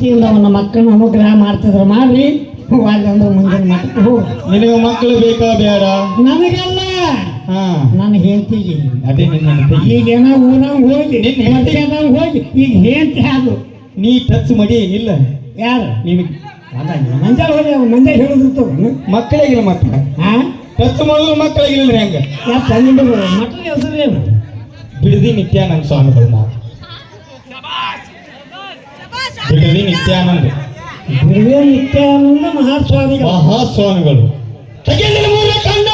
ಅವನ ಮಕ್ಕಳನ್ನ ಅನುಗ್ರಹ ಮಾಡ್ತಿದ್ರು. ಮಾಡ್ರಿ. ವಾಲ್ಯಂದ್ರ ಮುಂದಿನ ಮಕ್ಕಳು ಹೋಗು ನಿನಗೆ ಮಕ್ಕಳು ಬೇಕಾ ಬೇಡ? ನನಗಲ್ಲ. ಹಾ. ನನ್ನ ಹೆಂಡತಿಗೆ. ಅದೇ ನಿನ್ನ ಹೆಂಡತಿ. ಈಗ ಏನೋ ಊರಂಗ್ ಹೋಗಿ ನಿನ್ನ ಹೆಂಡ್ತಿ? ಮರ್ಯಾದಂಗ್ ಹೋಗಿ ಈಗ ಹೆಂಡತಿ ಅದು. ನೀ ಟಚ್ ಮಾಡಿ ಇಲ್ಲ. ಯಾರು? ನಿಮಗೆ ಅದ ಮಂಜಾಳ ಹೋಗಿ ಅವ್ನು ಮಂಜ ಹೇಳಿದ್ರು ಮಕ್ಕಳಿಗಿಲ್ಲ ಮಕ್ಕಳ ಹಾ ಟಚ್ ಮಾಡಿದ್ರು ಮಕ್ಕಳಿಗಿಲ್ಲ ಹೆಂಗ? ಯಾಕೆ ತಂಗಿಂದ ಮಕ್ಕಳ ಹೆಸರು ಬಿಡದಿ ನಿತ್ಯಾನಂದ ಸ್ವಾಮಿಗಳು ನಾವು ಬಿಡದಿ ನಿತ್ಯಾನಂದ. ಬಿಡುವೆ ನಿತ್ಯಾನಂದ ಮಹಾಸ್ವಾಮಿ ಮಹಾಸ್ವಾಮಿಗಳು. ತೆಗೆದಿನ ಮೂಲ ಕಂಡ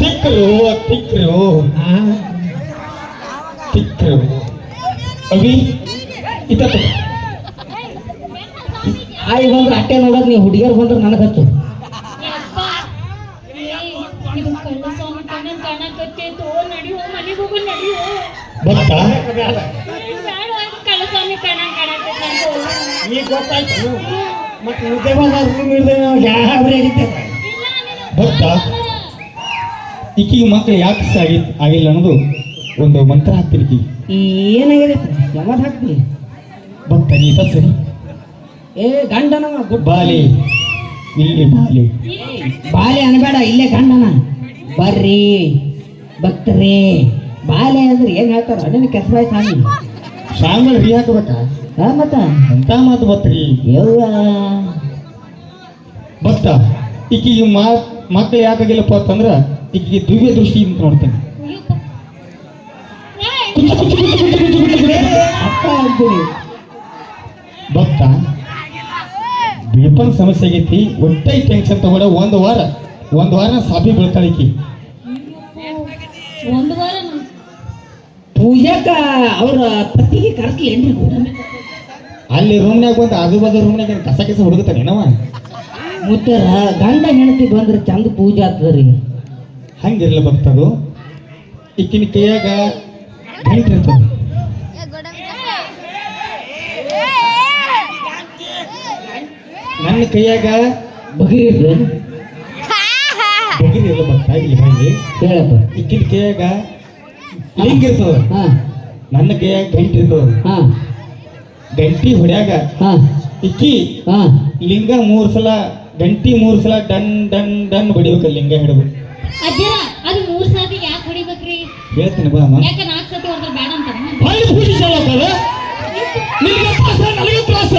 ತಿಕ್ಕರು ಹಾ ತಿಕ್ಕರು ಅವಿ ಇತ ಆಯ್ ಬಂದ್ರೆ ಅಟ್ಟೆ ನೋಡೋದು ನೀವು ಹುಡುಗಿಯರು ಬಂದ್ರೆ ನನಗೆ ಹತ್ತು ಯಪ್ಪ, ಈಗ ಗೊತ್ತಾಯ್ತು. ಮತ್ತೆ ಬಂದ ರೂಮ್ ಇರ್ದೆ ಗಾಬರಿ ಆಗಿದ್ದೆ ಭಕ್ತ ಈಕಿಗೆ ಮಕ್ಕಳು ಯಾಕೆ ಸಾಗಿ ಆಗಿಲ್ಲ ಅನ್ನೋದು ಒಂದು ಮಂತ್ರ ಹಾಕ್ತೀನಿ ಈಕಿಗೆ. ಏನಾಗಿದೆ? ಯಾವಾಗ ಹಾಕ್ತೀನಿ ಭಕ್ತ ನೀ ಸರಿ. ಏ ಗಂಡನವ ಗುಡ್ ಬಾಲಿ. ಇಲ್ಲಿ ಬಾಲಿ. ಬಾಲೆ ಅನ್ಬೇಡ ಇಲ್ಲೇ ಗಂಡನ. ಬರ್ರಿ ಭಕ್ತರೇ. ಬಾಲೆ ಅಂದ್ರೆ ಏನ್ ಹೇಳ್ತಾರ? ಅದನ್ನ ಕೆಸರಾಯ್ ಸ್ವಾಮಿ ಶಾಂಗಳು ರೀ ಹಾಕ್ಬೇಕಾ ಹಾ ಮತ್ತ ಎಂತ ಮಾತು ಬತ್ರಿ ಯವ್ವ. ಭಕ್ತ ಈಕಿಗೆ ಮಾ ಮಕ್ಕಳು ಯಾಕಾಗಿಲ್ಲಪ್ಪ ಅಂತಂದ್ರ ಈಕಿಗೆ ದಿವ್ಯ ದೃಷ್ಟಿ ಅಂತ ನೋಡ್ತೇನೆ. ಅಪ್ಪ ಅಂತೀನಿ. ಭಕ್ತ ಬೇಪನ್ ಸಮಸ್ಯೆ ಆಗೈತಿ. ಒಟ್ಟೆ ಟೆನ್ಷನ್ ತಗೊಂಡ ಒಂದು ವಾರ ಒಂದು ವಾರ ಸಾಬಿ ಬೀಳ್ತಾಳೆ ಈಕಿ. ಒಂದು ವಾರ ನಮ್- ಪೂಜಾಕ ಅವ್ರ ಪತಿಗೆ ಕರ್ಸ್ಲೇನ್ರಿ ಅಲ್ಲಿ ರೂಮ್ನ್ಯಾಗ ಬಂದು ಆಜು ಬಾಜು ರೂಮ್ನ್ಯಾಗ ಕಸ ಕಸ ಹುಡುಗತಾನೇನವ ಮುತ್ತರ ಗಂಡ ಹೆಂಡತಿ ಬಂದ್ರೆ ಚಂದ ಪೂಜೆ ಆಗ್ತದ್ರಿ ಹಂಗಿರ್ಲ ಭಕ್ತದು ಇಕ್ಕಿನ ಕೈಯಾಗ ಇರ್ತದೆ. ನನ್ನ ಕೈಯಾಗ ಬಗಿರಿ ಬಗಿರಿಲ್ಲ ಭಕ್ತ ಇಲ್ಲಿ ಬಂದು ಹೇಳಪ್ಪ. ಈಕಿನ ಕೈಯಾಗ ಲಿಂಗ್ ಇರ್ತದ. ಹಾ. ನನ್ನ ಕೈಯಾಗ ಗಂಟಿರ್ತದ ಹಾ. ಗಂಟಿ ಹೊಡ್ಯಾಗ ಹಾ. ಇಕ್ಕಿ ಹಾ. ಲಿಂಗ ಮೂರು ಸಲ ಗಂಟಿ ಮೂರು ಸಲ ಡನ್ ಡನ್ ಡನ್ ಬಡಿಬೇಕು ಲಿಂಗ ಹಿಡಿದು. ಅಜ್ಜರ ಅದು ಮೂರ್ ಸಾತಿ ಯಾಕೆ ಹೊಡಿಬೇಕ್ರಿ? ಹೇಳ್ತೀನಿ ಬಾ ಅಮ್ಮ. ಯಾಕೆ ನಾಲ್ಕು ಸತಿ ಹೊಡೆದ್ರೆ ಬೇಡ ಅಂತಾರ? ಅಲ್ಲಿ ಪೂಜೆ ಚಾಲು ಆಗ್ತದ ನಿನಗೆ ತ್ರಾಸ? ನನಗೆ ತ್ರಾಸ?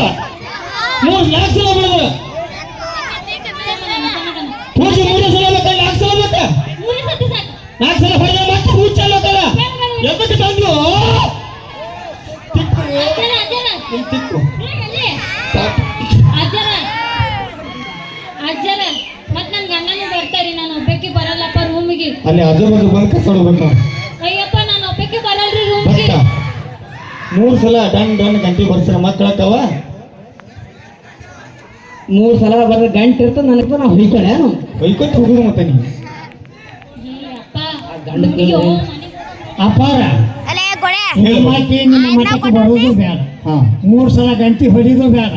ಮೂರು ನಾಲ್ಕು ಸಲ ಪೂಜೆ ಮೂರು ಸಲ ಬೇಕಾ ನಾಲ್ಕು ಸಲ ಬೇಕಾ ಸಾಕು. ನಾಲ್ಕು ಸಲ ಹೊಡೆದ ಮತ್ತೆ ಪೂಜೆ ಚಾಲು ಸಾಕು. ಅಜ್ಜರ ಅಜ್ಜರ ಮತ್ ನನ್ ಗಂಡನು ಬರ್ತಾರಿ ನಾನು ಒಬ್ಬಕ್ಕೆ ಬರಲ್ಲಪ್ಪ ರೂಮಿಗೆ ಅಲ್ಲಿ ಆಜು ಬಾಜು ಬಂದು ಕಸ ಹೊಡ್ಬೇಕು ಅಯ್ಯಪ್ಪ ನಾನು ಒಬ್ಬಕ್ಕೆ ಬರಲ್ರಿ ರೂಮಿಗೆ ಮೂರು ಸಲ ಡನ್ ಡನ್ ಗಂಟೆ ಬರ್ಸ್ರ ಮಕ್ಕಳಕ್ಕವ ಮೂರು ಸಲ ಬರ ಗಂಟೆ ಇರ್ತದೆ ನನಗೆ ನಾವು ಹೊಯ್ಕೊಳ್ಳೇನು ಬೈಕೊಟ್ಟು ಹೋಗುದು ಮತ್ತೆ ನೀ ಅಪ್ಪ? ಅಪಾರ ಹೇಳು. ನಿಮ್ಮ ಮಠಕ್ಕೆ ಬರೋದು ಬೇಡ. ಮೂರು ಸಲ ಗಂಟಿ ಹೊಡಿದು ಬೇಡ.